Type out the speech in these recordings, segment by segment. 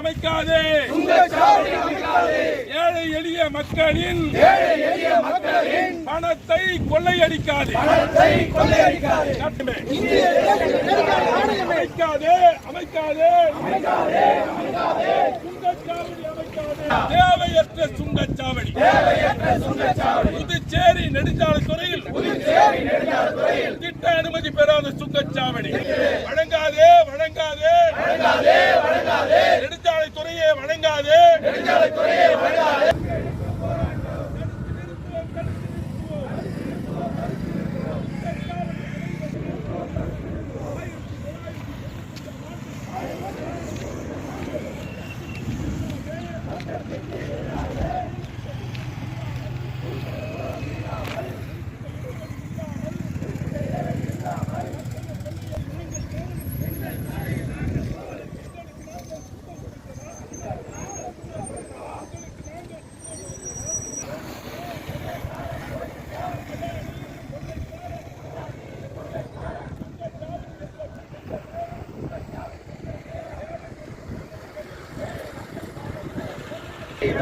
அமைக்காதே. ஏழை எளிய மக்களின் பணத்தை கொள்ளையடிக்காதே. அமைக்காதே அமைக்காதே. தேவையற்ற சுங்கச்சாவடி. புதுச்சேரி நெடுஞ்சாலைத்துறையில் திட்ட அனுமதி பெறாத சுங்கச்சாவடி. வழங்காதே வழங்காதே. வழங்காதே வழங்காதே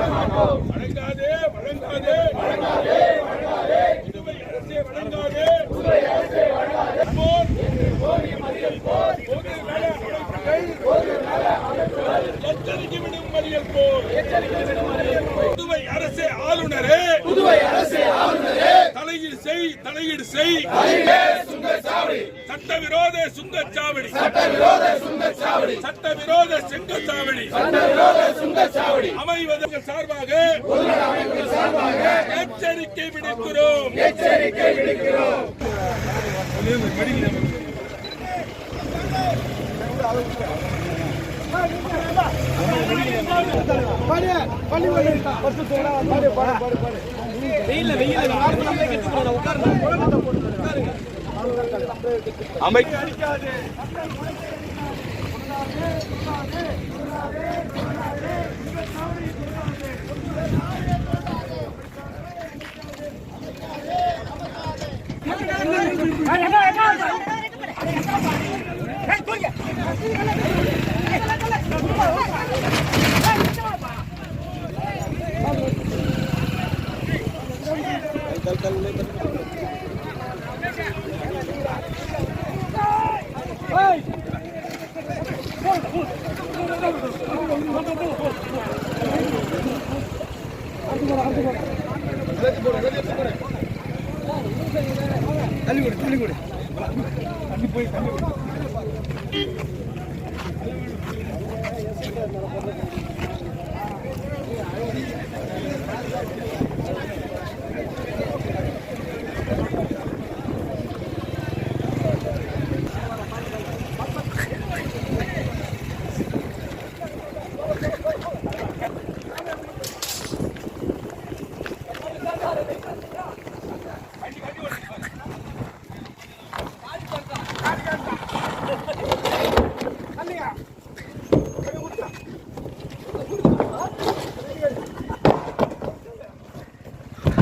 வழங்காதே வழங்காதே வழங்காதே புதுவை அரசே வழங்காதே புதுவை அரசே வழங்காதே பொது நல அமைப்புகள் எச்சரிக்கை விடும் மறியல் போர் புதுவை அரசே ஆளுநரே புதுவை அரசே ஆளுநரே தலையீடு செய் தலையீடு செய். சட்டவிரோத சுங்கச்சாவடி சட்டவிரோத சுங்கச்சாவடி சட்டவிரோத சுங்கச்சாவடி சட்டவிரோத அமைவதற்கு சார்பாக எச்சரிக்கை விடுக்கிறோம். எச்சரிக்கை விடுக்கிறோம். அமை என்ன என்ன தள்ளி கொடு தள்ளி கொடு தள்ளி போய் தள்ளி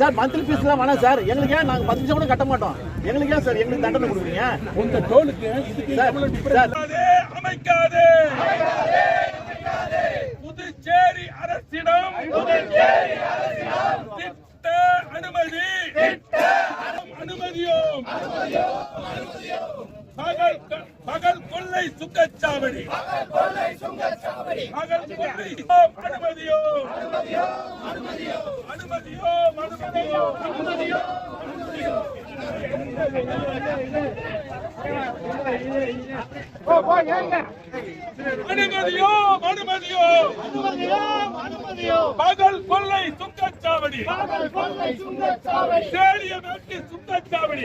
சார் மந்த்லி ஃபீஸ் எல்லாம் வேணாம் சார். எங்களுக்கு ஏன் நாங்க பத்து நிமிஷம் கூட கட்ட மாட்டோம்? எங்களுக்கு ஏன் சார் எங்களுக்கு தண்டனை கொடுக்குறீங்க? உங்க டோலுக்கு அமைக்காது அமைக்காதே புதுச்சேரி அரசிடம் திட்ட அனுமதி. அனுமதியும். பகல் க- பகல் கொள்ளை சுங்கச்சாவடி. பகல் அனுமதியோ அனுமதியோ அனுமதியோ அனுமதியோ அனுமதியோ அனுமதியோ அனுமதியோ பகல் கொள்ளை சுங்கச்சாவடி.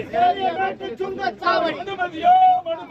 சேரிய மேட்டு சுங்கச்சாவடி. அனுமதியோ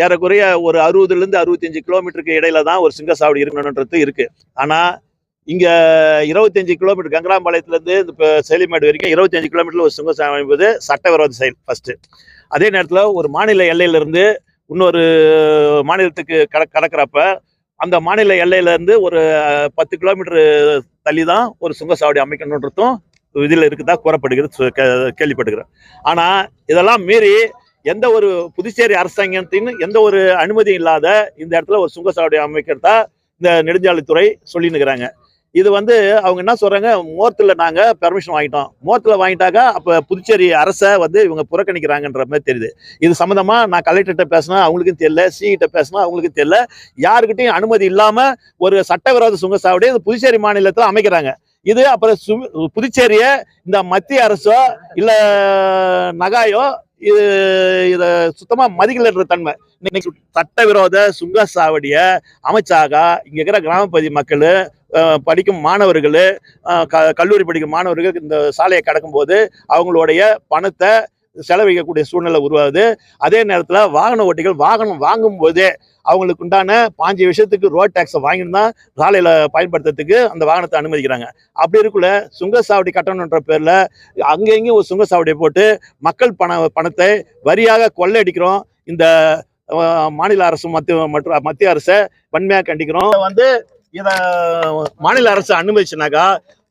ஏறக்குறைய ஒரு அறுபதுலேருந்து அறுபத்தஞ்சு கிலோமீட்டருக்கு இடையில தான் ஒரு சிங்கசாவடி இருக்கணுன்றது இருக்குது ஆனால் இங்கே இருபத்தஞ்சு கிலோமீட்டர் கங்கராம்பாளையத்துலேருந்து இந்த சேலிமேடு வரைக்கும் இருபத்தஞ்சு கிலோமீட்டரில் ஒரு சிங்கசாவடி என்பது சட்டவிரோத செயல் ஃபஸ்ட்டு அதே நேரத்தில் ஒரு மாநில எல்லையிலேருந்து இன்னொரு மாநிலத்துக்கு கட கடக்கிறப்ப அந்த மாநில எல்லையிலேருந்து ஒரு பத்து கிலோமீட்டர் தள்ளி தான் ஒரு சுங்கசாவடி அமைக்கணுன்றதும் இதில் இருக்குதா கூறப்படுகிறது கே- கேள்விப்படுகிறேன். ஆனால் இதெல்லாம் மீறி எந்த ஒரு புதுச்சேரி அரசாங்கத்தின் எந்த ஒரு அனுமதியும் இல்லாத இந்த இடத்துல ஒரு சுங்கசாவடி அமைக்கிறதா இந்த நெடுஞ்சாலைத்துறை சொல்லினுக்கிறாங்க இது வந்து அவங்க என்ன சொல்றாங்க? மோர்த்தில் நாங்கள் பெர்மிஷன் வாங்கிட்டோம். மோர்த்தில் வாங்கிட்டாக்கா அப்போ புதுச்சேரி அரசை வந்து இவங்க புறக்கணிக்கிறாங்கன்ற மாதிரி தெரியுது. இது சம்மந்தமாக நான் கலெக்டர்கிட்ட பேசினா அவங்களுக்கும் தெரியல சிகிட்ட பேசினா அவங்களுக்கும் தெரியல. யாருக்கிட்டையும் அனுமதி இல்லாமல் ஒரு சட்டவிரோத சுங்கசாவடி இது புதுச்சேரி மாநிலத்தில் அமைக்கிறாங்க. இது அப்புறம் சு- புதுச்சேரியை இந்த மத்திய அரசோ இல்லை நகாயோ இது இதை சுத்தமாக மதிக்கலன்ற தன்மை. இன்னைக்கு சட்டவிரோத சுங்கசாவடிய அமைச்சாக இங்கே இருக்கிற கிராமப்பகுதி மக்கள் படிக்கும் மாணவர்கள் கல்லூரி படிக்கும் மாணவர்கள் இந்த சாலையை கடக்கும்போது அவங்களுடைய பணத்தை செலவழிக்கக்கூடிய சூழ்நிலை உருவாகுது. அதே நேரத்தில் வாகன ஓட்டிகள் வாகனம் வாங்கும் போதே அவங்களுக்கு உண்டான பாஞ்சு விஷயத்துக்கு ரோட் டேக்ஸை வாங்கிட்டு தான் சாலையில் பயன்படுத்துறதுக்கு அந்த வாகனத்தை அனுமதிக்கிறாங்க. அப்படி இருக்குள்ள சுங்கசாவடி கட்டணுன்ற பேரில் அங்கே இங்கேயும் ஒரு சுங்கசாவடியை போட்டு மக்கள் பண பணத்தை வரியாக கொள்ளையடிக்கிறோம். இந்த மாநில அரசு மத்திய மற்றும் மத்திய அரசை வன்மையாக கண்டிக்கிறோம். வந்து இதை மாநில அரசு அனுமதிச்சுனாக்கா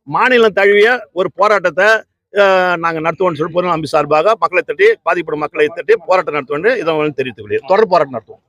மாநிலம் தழுவிய ஒரு போராட்டத்தை நாங்கள் நடத்துவோம்னு சொல்லி பொருள் அம்பி சார்பாக மக்களை தட்டி பாதிக்கப்படும் மக்களை தட்டி போராட்டம் நடத்துவோம்னு இதை வந்து தெரிவித்துக் கொள்கிறேன். தொடர் போராட்டம் நடத்துவோம்.